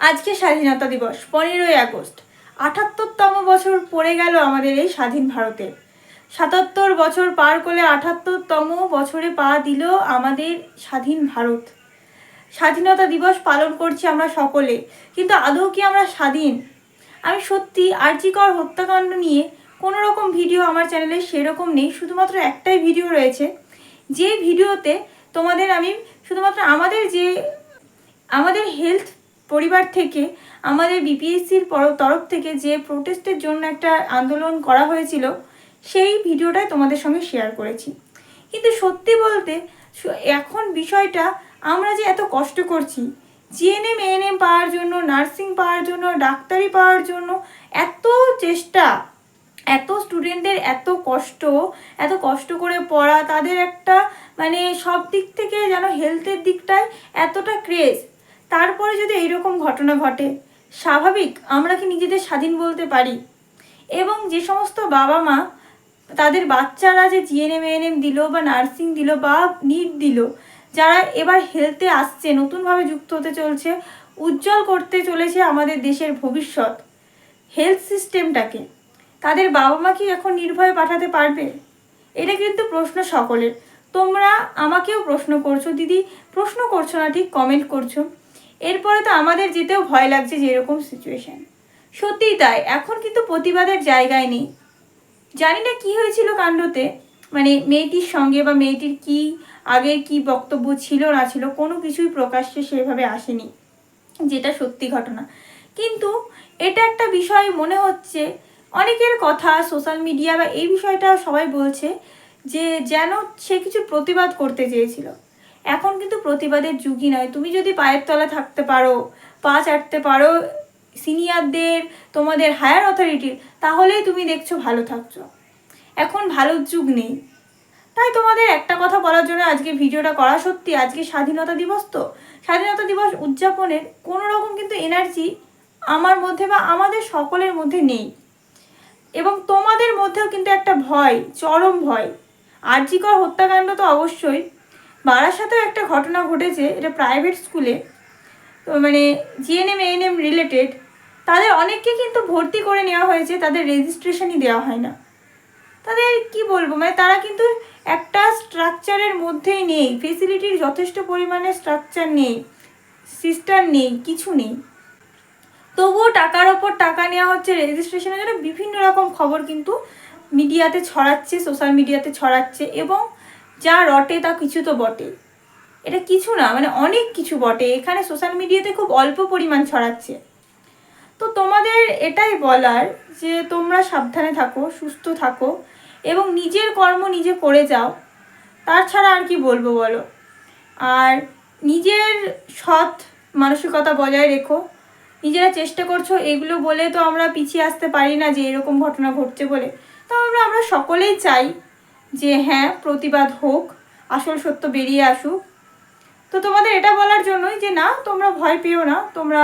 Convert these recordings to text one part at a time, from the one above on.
আজকে স্বাধীনতা দিবস, পনেরোই আগস্ট। আটাত্তরতম বছর পড়ে গেল আমাদের এই স্বাধীন ভারতে। সাতাত্তর বছর পার করে আটাত্তরতম বছরে পা দিল আমাদের স্বাধীন ভারত। স্বাধীনতা দিবস পালন করছি আমরা সকলে, কিন্তু আদৌ কি আমরা স্বাধীন? আমি সত্যি আর্যিকর হত্যাকাণ্ড নিয়ে কোনো রকম ভিডিও আমার চ্যানেলে সেরকম নেই, শুধুমাত্র একটাই ভিডিও রয়েছে। যে ভিডিওতে তোমাদের আমি শুধুমাত্র আমাদের যে, আমাদের হেলথ পরিবার থেকে, আমাদের বিপিএসসির তরফ থেকে যে প্রোটেস্টের জন্য একটা আন্দোলন করা হয়েছিল, সেই ভিডিওটাই তোমাদের সঙ্গে শেয়ার করেছি। কিন্তু সত্যি বলতে এখন বিষয়টা আমরা যে এত কষ্ট করছি জিএনএম এএনএম পাওয়ার জন্য, নার্সিং পাওয়ার জন্য, ডাক্তারি পাওয়ার জন্য, এত চেষ্টা, এত স্টুডেন্টদের এত কষ্ট এত কষ্ট করে পড়া, তাদের একটা মানে সব দিক থেকে যেন হেলথের দিকটায় এতটা ক্রেজ তারপরে যদি এইরকম ঘটনা ঘটে, স্বাভাবিক আমরা কি নিজেদের স্বাধীন বলতে পারি? এবং যে সমস্ত বাবা মা তাদের বাচ্চারা যে জিএনএম এএনএম দিল বা নার্সিং দিল বা নিট দিল, যারা এবার হেলথে আসছে, নতুনভাবে যুক্ত হতে চলছে, উজ্জ্বল করতে চলেছে আমাদের দেশের ভবিষ্যৎ হেলথ সিস্টেমটাকে তাদের বাবা মা কি এখন নির্ভয়ে পাঠাতে পারবে? এটা কিন্তু প্রশ্ন সকলের। তোমরা আমাকেও প্রশ্ন করছ, দিদি, প্রশ্ন করছ না, ঠিক কমেন্ট করছ। এরপরে তো আমাদের যেতেও ভয় লাগছে যে এরকম সিচুয়েশন সত্যিই তাই, এখন কিন্তু প্রতিবাদের জায়গায় নেই। জানি না কি হয়েছিল কাণ্ডতে মানে মেয়েটির সঙ্গে বা মেয়েটির কি, আগের কি বক্তব্য ছিল না ছিল, কোনো কিছুই প্রকাশ্যে সেভাবে আসেনি, যেটা সত্যি ঘটনা। কিন্তু এটা একটা বিষয় মনে হচ্ছে, অনেকের কথা সোশ্যাল মিডিয়া বা এই বিষয়টা সবাই বলছে যে যেন সে কিছু প্রতিবাদ করতে চেয়েছিল। এখন কিন্তু প্রতিবাদের যুগই নয়। তুমি যদি পায়ের তলা থাকতে পারো, পা চাটতে পারো, সিনিয়রদের, তোমাদের হায়ার অথরিটির তাহলেই তুমি দেখছ ভালো থাকছো। এখন ভালো যুগ নেই। তাই তোমাদের একটা কথা বলার জন্য আজকে ভিডিওটা করা সত্যি, আজকে স্বাধীনতা দিবস তো। স্বাধীনতা দিবস উদযাপনের কোনো রকম কিন্তু এনার্জি আমার মধ্যে বা আমাদের সকলের মধ্যে নেই। এবং তোমাদের মধ্যেও কিন্তু একটা ভয়, চরম ভয়। আর্যিকর হত্যাকাণ্ড তো অবশ্যই। বারাসাতেও একটা ঘটনা ঘটেছে, এটা প্রাইভেট স্কুলে তো মানে জিএনএম এএনএম রিলেটেড তাদের অনেককে কিন্তু ভর্তি করে নেওয়া হয়েছে, তাদের রেজিস্ট্রেশনই দেওয়া হয় না। তাদের কি বলব মানে তারা কিন্তু একটা স্ট্রাকচারের মধ্যেই নেই ফেসিলিটির যথেষ্ট পরিমাণে স্ট্রাকচার নেই সিস্টেম নেই, কিছু নেই। তবুও টাকার ওপর টাকা নেওয়া হচ্ছে রেজিস্ট্রেশনের জন্য, বিভিন্ন রকম খবর কিন্তু মিডিয়াতে ছড়াচ্ছে সোশ্যাল মিডিয়াতে ছড়াচ্ছে, এবং যা রটে তা কিছু তো বটে। এটা কিছু না মানে অনেক কিছু বটে। এখানে সোশ্যাল মিডিয়াতে খুব অল্প পরিমাণ ছড়াচ্ছে। তো তোমাদের এটাই বলার যে তোমরা সাবধানে থাকো, সুস্থ থাকো এবং নিজের কর্ম নিজে করে যাও। তাছাড়া আর কি বলব বলো? আর নিজের সৎ মানসিকতা বজায় রেখো। নিজেরা চেষ্টা করছ, এগুলো বলে তো আমরা পিছিয়ে আসতে পারি না যে এরকম ঘটনা ঘটছে বলে। তো আমরা আমরা সকলেই চাই যে হ্যাঁ প্রতিবাদ হোক, আসল সত্য বেরিয়ে আসুক। তো তোমাদের এটা বলার জন্যই যে, না, তোমরা ভয় পেও না, তোমরা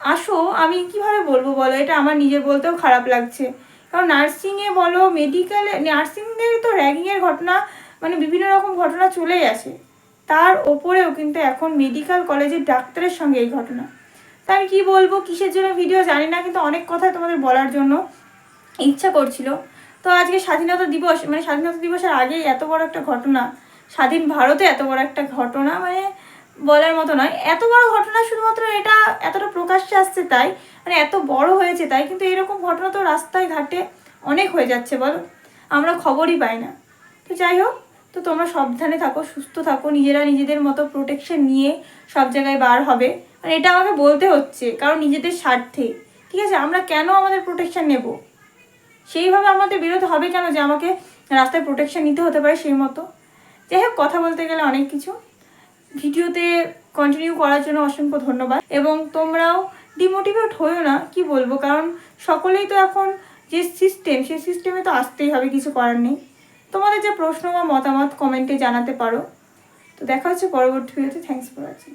আসো, আমি কীভাবে বলব বলো? এটা আমার নিজের বলতেও খারাপ লাগছে। কারণ নার্সিংয়ে বলো মেডিকেলে নার্সিংদের তো র্যাগিংয়ের ঘটনা মানে বিভিন্ন রকম ঘটনা চলেই আসে। তার ওপরেও কিন্তু এখন মেডিকেল কলেজের ডাক্তারের সঙ্গে এই ঘটনা। তা আমি কী বলব, কিসের জন্য ভিডিও জানি না, কিন্তু অনেক কথাই তোমাদের বলার জন্য ইচ্ছা করছিল। তো আজকে স্বাধীনতা দিবস মানে স্বাধীনতা দিবসের আগেই এত বড় একটা ঘটনা, স্বাধীন ভারতে এত বড় একটা ঘটনা মানে বলার মতো নয়। এত বড় ঘটনা শুধুমাত্র এটা এতটা প্রকাশ্যে আসছে তাই মানে এত বড় হয়েছে তাই, কিন্তু এরকম ঘটনা তো রাস্তায় ঘাটে অনেক হয়ে যাচ্ছে, বলো। আমরা খবরই পাই না। তো যাই হোক, তো তোমরা সাবধানে থাকো, সুস্থ থাকো, নিজেরা নিজেদের মতো প্রোটেকশন নিয়ে সব জায়গায় বার হবে। মানে এটা আমাকে বলতে হচ্ছে, কারণ নিজেদের স্বার্থে। ঠিক আছে? আমরা কেন আমাদের প্রোটেকশন নেব? সেইভাবে আমাদের বিরোধ হবে কেন যে আমাকে রাস্তায় প্রোটেকশন নিতে হতে পারে সেই মতো? যাই হোক কথা বলতে গেলে অনেক কিছু। ভিডিওতে কন্টিনিউ করার জন্য অসংখ্য ধন্যবাদ। এবং তোমরাও ডিমোটিভেট হয়েও না, কি বলব? কারণ সকলেই তো এখন যে সিস্টেম সেই সিস্টেমে তো আসতেই হবে, কিছু করার নেই। তোমাদের যে প্রশ্ন বা মতামত কমেন্টে জানাতে পারো। তো দেখা হচ্ছে পরবর্তী ভিডিওতে থ্যাংকস ফর ওয়াচিং